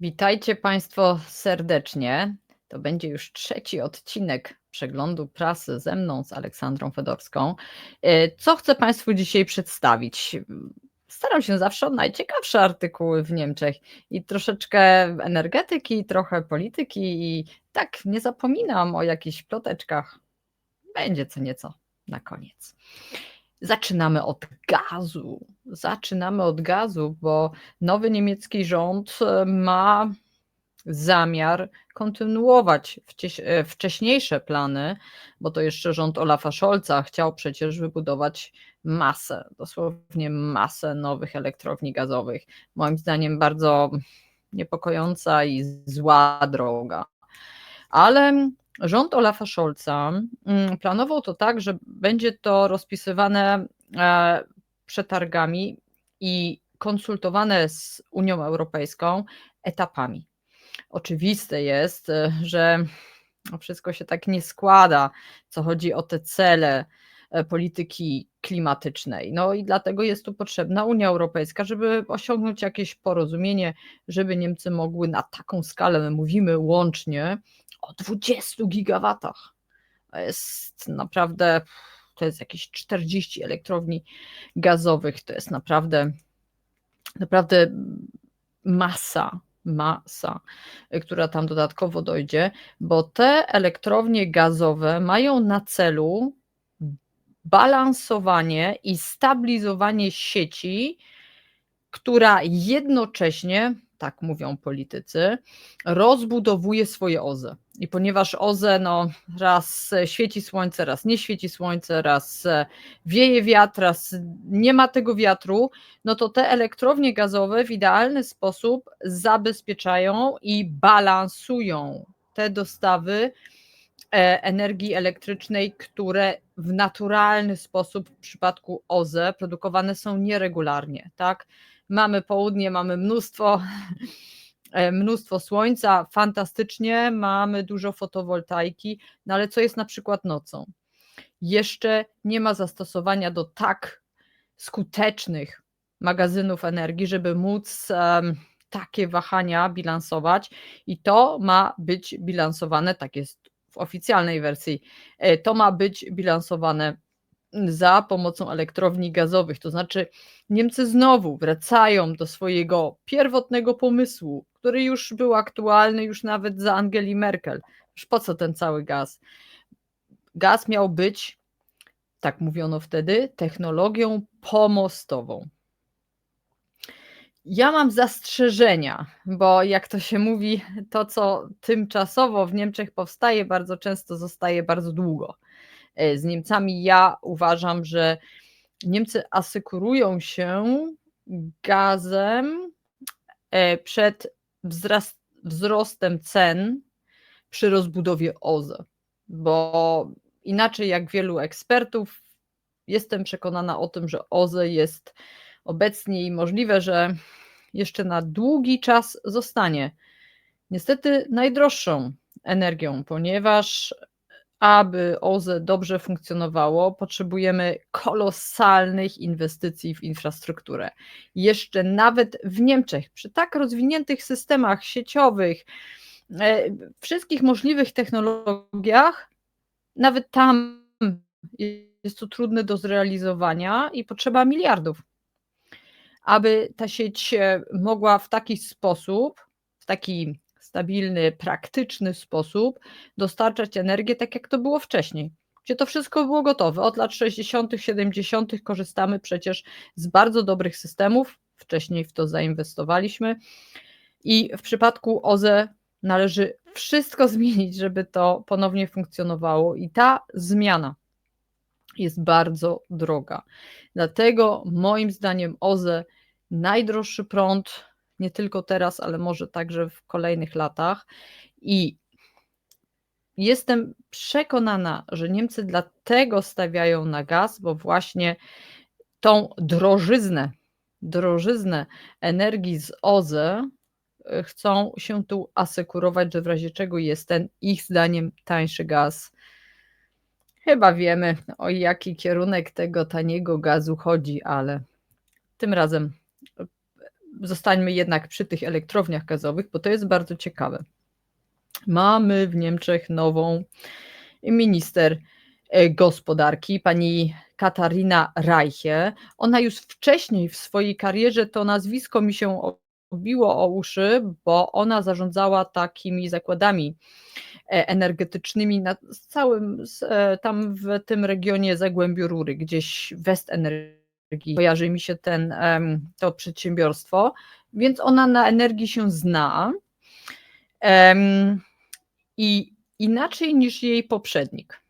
Witajcie Państwo serdecznie. To będzie już trzeci odcinek przeglądu prasy ze mną, z Aleksandrą Fedorską. E, co chcę Państwu dzisiaj przedstawić? Staram się zawsze o najciekawsze artykuły w Niemczech i troszeczkę energetyki, trochę polityki i tak nie zapominam o jakichś ploteczkach. Będzie co nieco na koniec. Zaczynamy od gazu. Zaczynamy od gazu, bo nowy niemiecki rząd e, ma zamiar kontynuować e, wcześniejsze plany, bo to jeszcze rząd Olafa Scholza chciał przecież wybudować masę, dosłownie masę nowych elektrowni gazowych. Moim zdaniem bardzo niepokojąca i zła droga. Ale rząd Olafa Scholza mm, planował to tak, że będzie to rozpisywane e, przetargami i konsultowane z Unią Europejską etapami. Oczywiste jest, e, że wszystko się tak nie składa, co chodzi o te cele polityki klimatycznej. No i dlatego jest tu potrzebna Unia Europejska, żeby osiągnąć jakieś porozumienie, żeby Niemcy mogły na taką skalę, my mówimy łącznie o 20 gigawatach. To jest naprawdę, to jest jakieś 40 elektrowni gazowych, to jest naprawdę, naprawdę masa, masa, która tam dodatkowo dojdzie, bo te elektrownie gazowe mają na celu balansowanie i stabilizowanie sieci, która jednocześnie tak mówią politycy, rozbudowuje swoje OZE. I ponieważ OZE no, raz świeci słońce, raz nie świeci słońce, raz wieje wiatr, raz nie ma tego wiatru, no to te elektrownie gazowe w idealny sposób zabezpieczają i balansują te dostawy e, energii elektrycznej, które w naturalny sposób w przypadku OZE produkowane są nieregularnie, tak? mamy południe, mamy mnóstwo, e, mnóstwo słońca, fantastycznie, mamy dużo fotowoltaiki, no ale co jest na przykład nocą? Jeszcze nie ma zastosowania do tak skutecznych magazynów energii, żeby móc um, takie wahania bilansować i to ma być bilansowane, tak jest w oficjalnej wersji, e, to ma być bilansowane za pomocą elektrowni gazowych. To znaczy, Niemcy znowu wracają do swojego pierwotnego pomysłu, który już był aktualny już nawet za Angeli Merkel. Już po co ten cały gaz? Gaz miał być, tak mówiono wtedy, technologią pomostową. Ja mam zastrzeżenia, bo jak to się mówi, to co tymczasowo w Niemczech powstaje, bardzo często zostaje bardzo długo. E, z Niemcami. Ja uważam, że Niemcy asykurują się gazem e, przed wzrostem cen przy rozbudowie OZE, bo inaczej jak wielu ekspertów, jestem przekonana o tym, że OZE jest obecnie i możliwe, że jeszcze na długi czas zostanie niestety najdroższą energią, ponieważ aby OZE dobrze funkcjonowało, potrzebujemy kolosalnych inwestycji w infrastrukturę. Jeszcze nawet w Niemczech, przy tak rozwiniętych systemach sieciowych, e, wszystkich możliwych technologiach, nawet tam jest to trudne do zrealizowania i potrzeba miliardów, aby ta sieć mogła w taki sposób, w taki stabilny, praktyczny sposób dostarczać energię tak, jak to było wcześniej gdzie to wszystko było gotowe. Od lat 60., 70. korzystamy przecież z bardzo dobrych systemów. Wcześniej w to zainwestowaliśmy. I w przypadku OZE należy wszystko zmienić, żeby to ponownie funkcjonowało. I ta zmiana jest bardzo droga. Dlatego moim zdaniem OZE najdroższy prąd nie tylko teraz, ale może także w kolejnych latach. I jestem przekonana, że Niemcy dlatego stawiają na gaz, bo właśnie tą drożyznę, drożyznę energii z OZE e, chcą się tu asekurować, że w razie czego jest ten ich zdaniem tańszy gaz. Chyba wiemy, o jaki kierunek tego taniego gazu chodzi, ale tym razem zostańmy jednak przy tych elektrowniach gazowych, bo to jest bardzo ciekawe. Mamy w Niemczech nową minister e, gospodarki, pani Katarina Reiche. Ona już wcześniej w swojej karierze to nazwisko mi się obiło o uszy, bo ona zarządzała takimi zakładami e, energetycznymi na całym, e, tam w tym regionie Zagłębiu Rury, gdzieś West Energii, kojarzy mi się ten, to przedsiębiorstwo, więc ona na energii się zna i inaczej niż jej poprzednik,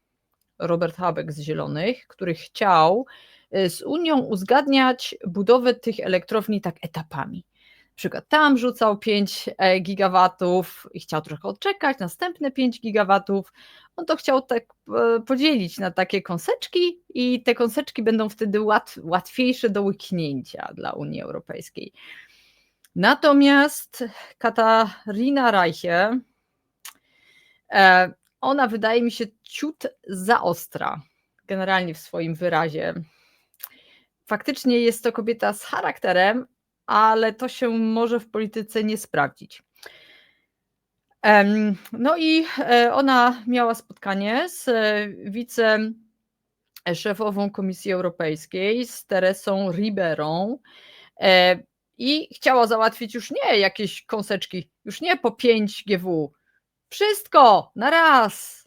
Robert Habeck z Zielonych, który chciał e, z Unią uzgadniać budowę tych elektrowni tak etapami przykład tam rzucał 5 e, gigawatów i chciał trochę odczekać, następne 5 gigawatów, on to chciał tak e, podzielić na takie kąseczki i te kąseczki będą wtedy łat, łatwiejsze do łyknięcia dla Unii Europejskiej. Natomiast Katarina Reiche, e, ona wydaje mi się ciut za ostra, generalnie w swoim wyrazie. Faktycznie jest to kobieta z charakterem, ale to się może w polityce nie sprawdzić. No i e, ona miała spotkanie z e, wiceszefową Komisji Europejskiej, z Teresą Riberą e, i chciała załatwić już nie jakieś kąseczki, już nie po 5 GW, wszystko na raz.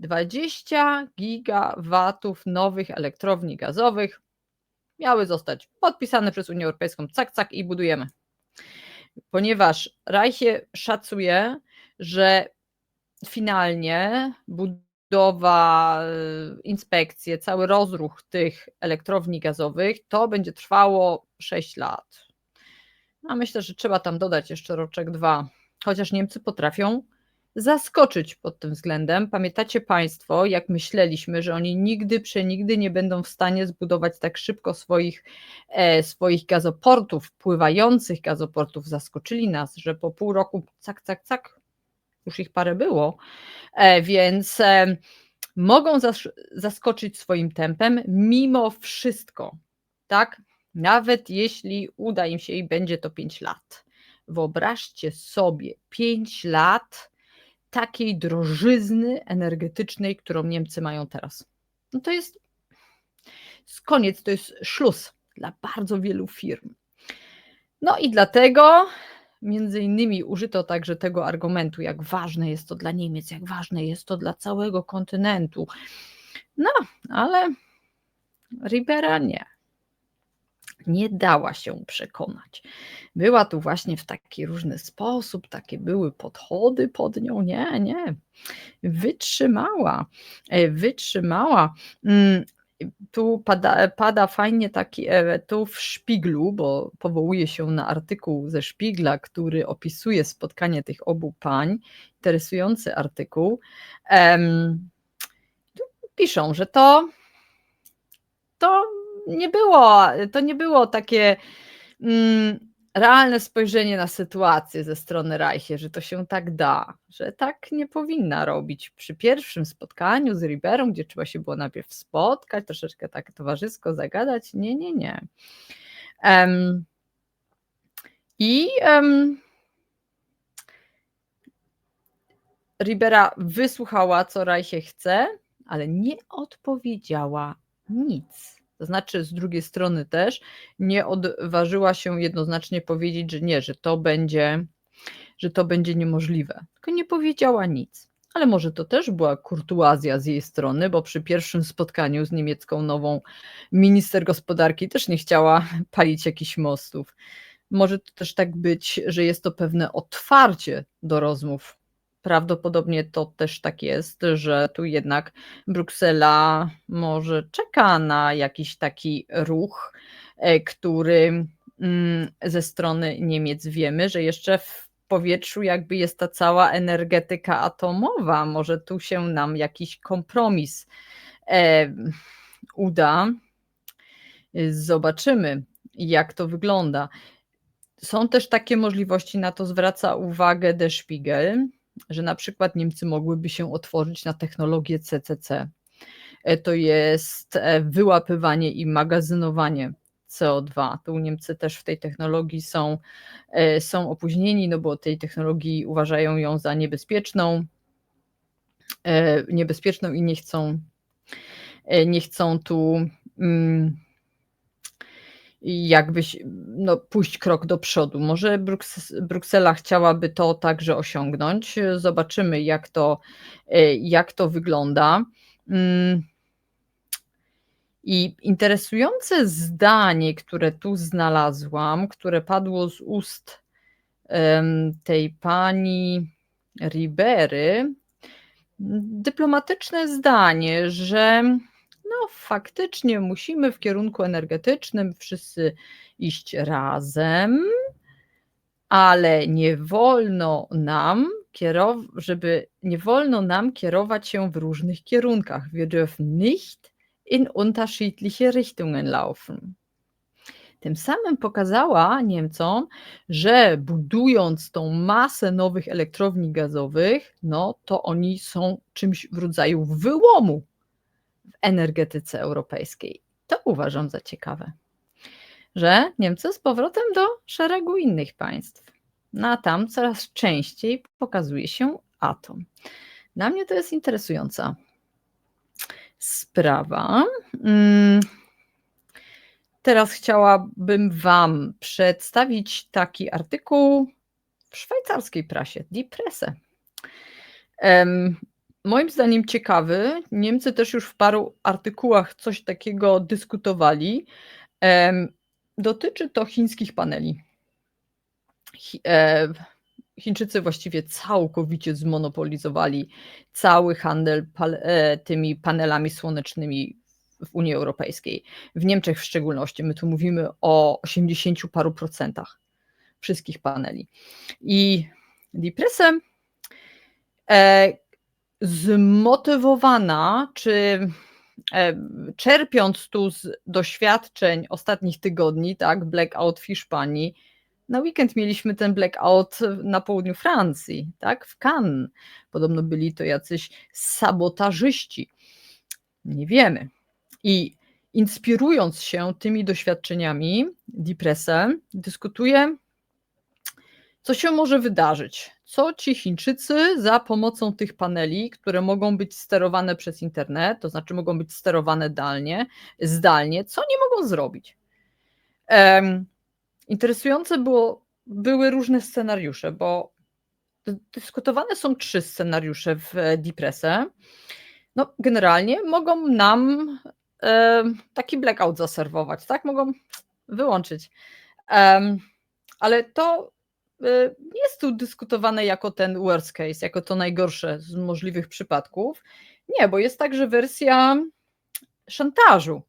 20 gigawatów nowych elektrowni gazowych miały zostać podpisane przez Unię Europejską, cak, cak i budujemy. Ponieważ Reiche szacuje, że finalnie budowa, e, inspekcje, cały rozruch tych elektrowni gazowych to będzie trwało 6 lat. A myślę, że trzeba tam dodać jeszcze roczek dwa, chociaż Niemcy potrafią zaskoczyć pod tym względem. Pamiętacie Państwo, jak myśleliśmy, że oni nigdy, przenigdy nie będą w stanie zbudować tak szybko swoich, e, swoich gazoportów, pływających gazoportów. Zaskoczyli nas, że po pół roku, cak, cak, cak, już ich parę było, e, więc e, mogą zas zaskoczyć swoim tempem mimo wszystko, tak? Nawet jeśli uda im się i będzie to 5 lat. Wyobraźcie sobie 5 lat takiej drożyzny energetycznej, którą Niemcy mają teraz. No to jest koniec, to jest szluz dla bardzo wielu firm. No i dlatego między innymi użyto także tego argumentu, jak ważne jest to dla Niemiec, jak ważne jest to dla całego kontynentu. No, ale Ribera nie nie dała się przekonać. Była tu właśnie w taki różny sposób, takie były podchody pod nią. Nie, nie. Wytrzymała. E, wytrzymała. Mm, tu pada, pada fajnie taki, e, tu w szpiglu, bo powołuje się na artykuł ze szpigla, który opisuje spotkanie tych obu pań. Interesujący artykuł. piszą, że to to nie było, to nie było takie mm, realne spojrzenie na sytuację ze strony Reiche, że to się tak da, że tak nie powinna robić. Przy pierwszym spotkaniu z Riberą, gdzie trzeba się było najpierw spotkać, troszeczkę tak towarzysko zagadać, nie, nie, nie. Um, I um, Ribera wysłuchała, co Reiche chce, ale nie odpowiedziała nic. To znaczy, z drugiej strony też nie odważyła się jednoznacznie powiedzieć, że nie, że to będzie, że to będzie niemożliwe. Tylko nie powiedziała nic. Ale może to też była kurtuazja z jej strony, bo przy pierwszym spotkaniu z niemiecką nową minister gospodarki też nie chciała palić jakichś mostów. Może to też tak być, że jest to pewne otwarcie do rozmów prawdopodobnie to też tak jest, że tu jednak Bruksela może czeka na jakiś taki ruch, e, który mm, ze strony Niemiec wiemy, że jeszcze w powietrzu jakby jest ta cała energetyka atomowa. Może tu się nam jakiś kompromis e, uda. Zobaczymy, jak to wygląda. Są też takie możliwości, na to zwraca uwagę Der Spiegel, że na przykład Niemcy mogłyby się otworzyć na technologię CCC. E, to jest e, wyłapywanie i magazynowanie CO2. Tu Niemcy też w tej technologii są, e, są opóźnieni, no bo tej technologii uważają ją za niebezpieczną, niebezpieczną i nie chcą, nie chcą tu mm, jakbyś no, pójść krok do przodu. Może Bruksela chciałaby to także osiągnąć. Zobaczymy, jak to, jak to wygląda. Mm. I interesujące zdanie, które tu znalazłam, które padło z ust tej pani Ribery, dyplomatyczne zdanie, że no faktycznie musimy w kierunku energetycznym wszyscy iść razem, ale nie wolno nam kierować, żeby nie wolno nam kierować się w różnych kierunkach. Wir dürfen nicht in unterschiedliche Richtungen laufen. Tym samym pokazała Niemcom, że budując tą masę nowych elektrowni gazowych, no to oni są czymś w rodzaju wyłomu w energetyce europejskiej. To uważam za ciekawe, że Niemcy z powrotem do szeregu innych państw. No a tam coraz częściej pokazuje się atom. Dla mnie to jest interesująca sprawa. Mm. Teraz chciałabym Wam przedstawić taki artykuł w szwajcarskiej prasie, Die Presse. Moim zdaniem ciekawy. Niemcy też już w paru artykułach coś takiego dyskutowali. Dotyczy to chińskich paneli. E, Chińczycy właściwie całkowicie zmonopolizowali cały handel e, tymi panelami słonecznymi w Unii Europejskiej, w Niemczech w szczególności. My tu mówimy o 80 paru procentach wszystkich paneli. I Depressem e, zmotywowana, czy e, czerpiąc tu z doświadczeń ostatnich tygodni, tak, blackout w Hiszpanii, na weekend mieliśmy ten blackout na południu Francji, tak, w Cannes. Podobno byli to jacyś sabotażyści. Nie wiemy. I inspirując się tymi doświadczeniami, Depresse dyskutuje, co się może wydarzyć. Co ci Chińczycy za pomocą tych paneli, które mogą być sterowane przez internet, to znaczy mogą być sterowane dalnie, zdalnie, co nie mogą zrobić? Um, Interesujące było, były różne scenariusze, bo dyskutowane są trzy scenariusze w Depresse. No, generalnie mogą nam taki blackout zaserwować, tak? Mogą wyłączyć. E, ale to jest tu dyskutowane jako ten worst case, jako to najgorsze z możliwych przypadków. Nie, bo jest także wersja szantażu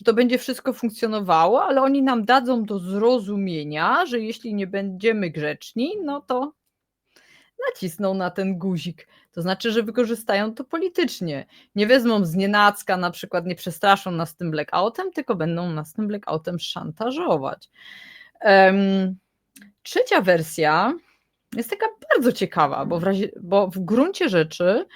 że to będzie wszystko funkcjonowało, ale oni nam dadzą do zrozumienia, że jeśli nie będziemy grzeczni, no to nacisną na ten guzik. To znaczy, że wykorzystają to politycznie. Nie wezmą z nienacka, na przykład nie przestraszą nas tym blackoutem, tylko będą nas tym blackoutem szantażować. Um, trzecia wersja jest taka bardzo ciekawa, bo w, razie, bo w gruncie rzeczy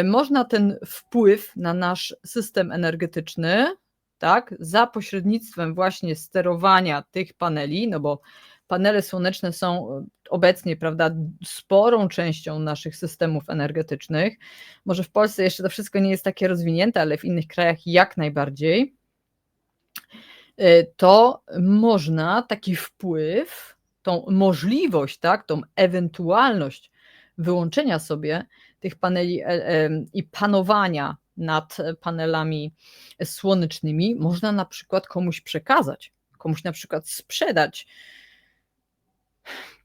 y, można ten wpływ na nasz system energetyczny tak, za pośrednictwem właśnie sterowania tych paneli, no bo panele słoneczne są e, obecnie, prawda, sporą częścią naszych systemów energetycznych. Może w Polsce jeszcze to wszystko nie jest takie rozwinięte, ale w innych krajach jak najbardziej. E, to można taki wpływ, tą możliwość, tak, tą ewentualność wyłączenia sobie tych paneli e, i panowania nad panelami słonecznymi można na przykład komuś przekazać, komuś na przykład sprzedać.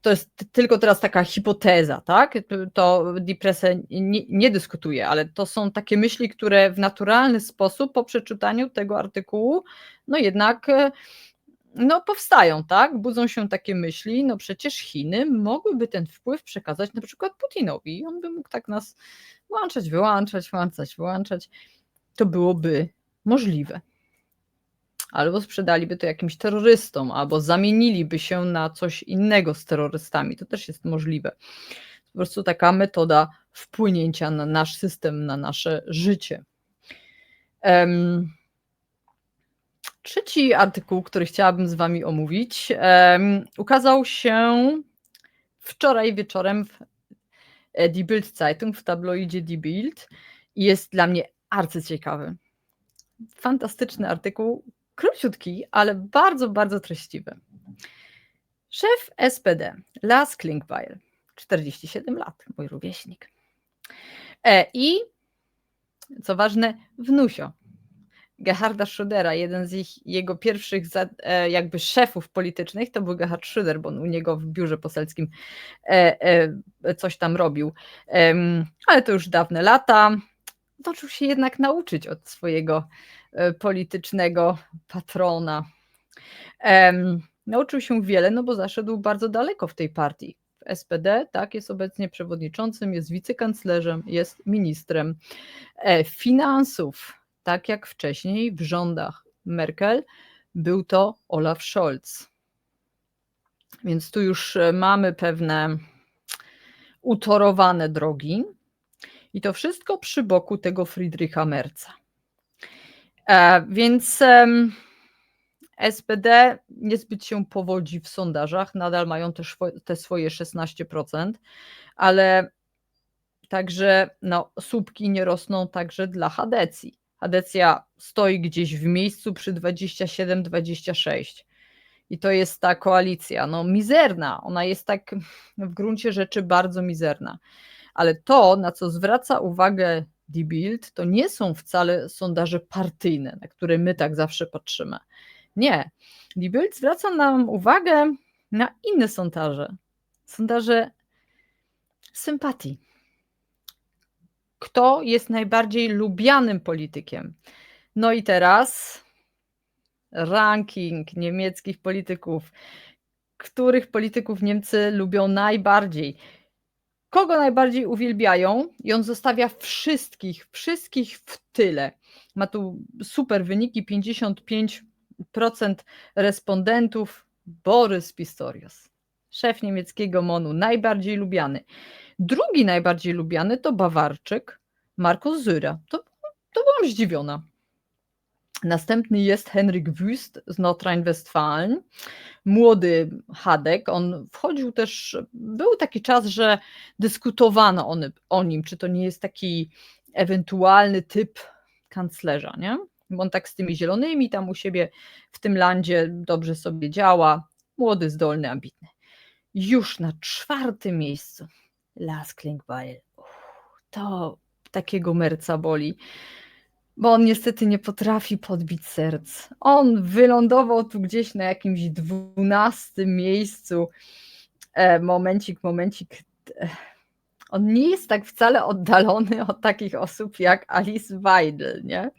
To jest tylko teraz taka hipoteza, tak? To Depresse nie, nie dyskutuje, ale to są takie myśli, które w naturalny sposób po przeczytaniu tego artykułu, no jednak no powstają, tak? Budzą się takie myśli, no przecież Chiny mogłyby ten wpływ przekazać na przykład Putinowi i on by mógł tak nas włączać, wyłączać, włączać, wyłączać. To byłoby możliwe. Albo sprzedaliby to jakimś terrorystom, albo zamieniliby się na coś innego z terrorystami. To też jest możliwe. Po prostu taka metoda wpłynięcia na nasz system, na nasze życie. Um, Trzeci artykuł, który chciałabym z Wami omówić, em, ukazał się wczoraj wieczorem w Die Bild Zeitung, w tabloidzie Die Bild i jest dla mnie arcyciekawy. Fantastyczny artykuł, króciutki, ale bardzo, bardzo treściwy. Szef SPD, Lars Klinkbeil, 47 lat, mój rówieśnik. E, I co ważne, wnusio Gerharda Schrödera, jeden z ich, jego pierwszych za, e, jakby szefów politycznych, to był Gerhard Schröder, bo on u niego w biurze poselskim e, e, coś tam robił. Ale to już dawne lata. Toczył się jednak nauczyć od swojego e, politycznego patrona. Nauczył się wiele, no bo zaszedł bardzo daleko w tej partii. SPD, tak, jest obecnie przewodniczącym, jest wicekanclerzem, jest ministrem e, finansów tak jak wcześniej w rządach Merkel był to Olaf Scholz. Więc tu już e, mamy pewne utorowane drogi i to wszystko przy boku tego Friedricha Merza. E, więc SPD niezbyt się powodzi w sondażach, nadal mają też te swoje 16%, ale także no, słupki nie rosną także dla Hadecji. Adecja stoi gdzieś w miejscu przy 27-26. I to jest ta koalicja, no mizerna, ona jest tak w gruncie rzeczy bardzo mizerna. Ale to, na co zwraca uwagę Die Bild, to nie są wcale sondaże partyjne, na które my tak zawsze patrzymy. Nie. Die Bild zwraca nam uwagę na inne sondaże. Sondaże sympatii kto jest najbardziej lubianym politykiem. No i teraz ranking niemieckich polityków. Których polityków Niemcy lubią najbardziej? Kogo najbardziej uwielbiają? I on zostawia wszystkich, wszystkich w tyle. Ma tu super wyniki: 55% respondentów. Borys Pistorius, szef niemieckiego MONU, najbardziej lubiany. Drugi najbardziej lubiany to Bawarczyk, Markus Zyra. To, to byłam zdziwiona. Następny jest Henryk Wüst z Nordrhein-Westfalen, młody Hadek. On wchodził też, był taki czas, że dyskutowano on, o nim, czy to nie jest taki ewentualny typ kanclerza, nie? On tak z tymi zielonymi tam u siebie w tym landzie dobrze sobie działa. Młody, zdolny, ambitny. Już na czwartym miejscu Las Klinkbeil. To takiego merca boli, bo on niestety nie potrafi podbić serc. On wylądował tu gdzieś na jakimś dwunastym miejscu. E, momencik, momencik. E, on nie jest tak wcale oddalony od takich osób jak Alice Weidel, nie?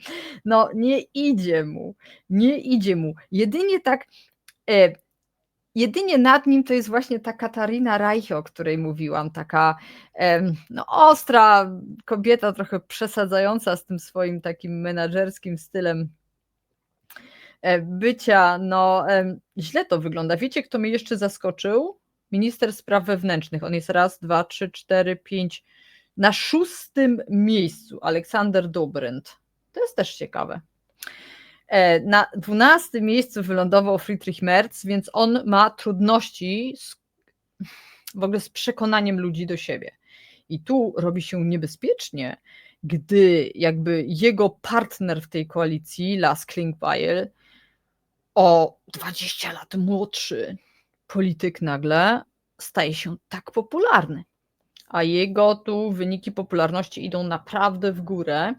No nie idzie mu, nie idzie mu. Jedynie tak e, Jedynie nad nim to jest właśnie ta Katarina Reich, o której mówiłam, taka no, ostra kobieta, trochę przesadzająca z tym swoim takim menadżerskim stylem e, bycia. No, źle to wygląda. Wiecie, kto mnie jeszcze zaskoczył? Minister spraw wewnętrznych. On jest raz, dwa, trzy, cztery, pięć. Na szóstym miejscu Aleksander Dobrynt. To jest też ciekawe. E, na 12 miejscu wylądował Friedrich Merz, więc on ma trudności z, w ogóle z przekonaniem ludzi do siebie. I tu robi się niebezpiecznie, gdy jakby jego partner w tej koalicji, Lars Klingbeil, o 20 lat młodszy polityk nagle staje się tak popularny. A jego tu wyniki popularności idą naprawdę w górę.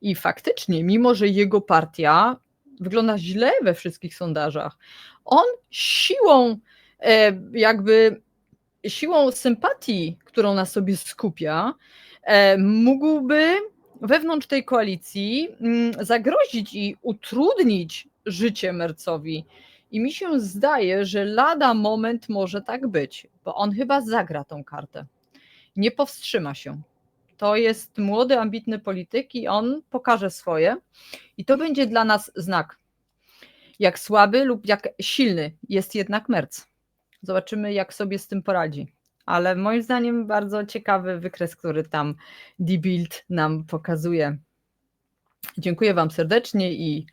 I faktycznie, mimo że jego partia wygląda źle we wszystkich sondażach. On siłą, e, jakby siłą sympatii, którą na sobie skupia, e, mógłby wewnątrz tej koalicji mm, zagrozić i utrudnić życie Mercowi. I mi się zdaje, że lada moment może tak być, bo on chyba zagra tą kartę. Nie powstrzyma się. To jest młody, ambitny polityk i on pokaże swoje. I to będzie dla nas znak, jak słaby lub jak silny jest jednak Merc. Zobaczymy, jak sobie z tym poradzi. Ale moim zdaniem bardzo ciekawy wykres, który tam Die Bild nam pokazuje. Dziękuję Wam serdecznie i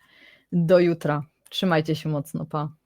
do jutra. Trzymajcie się mocno, pa.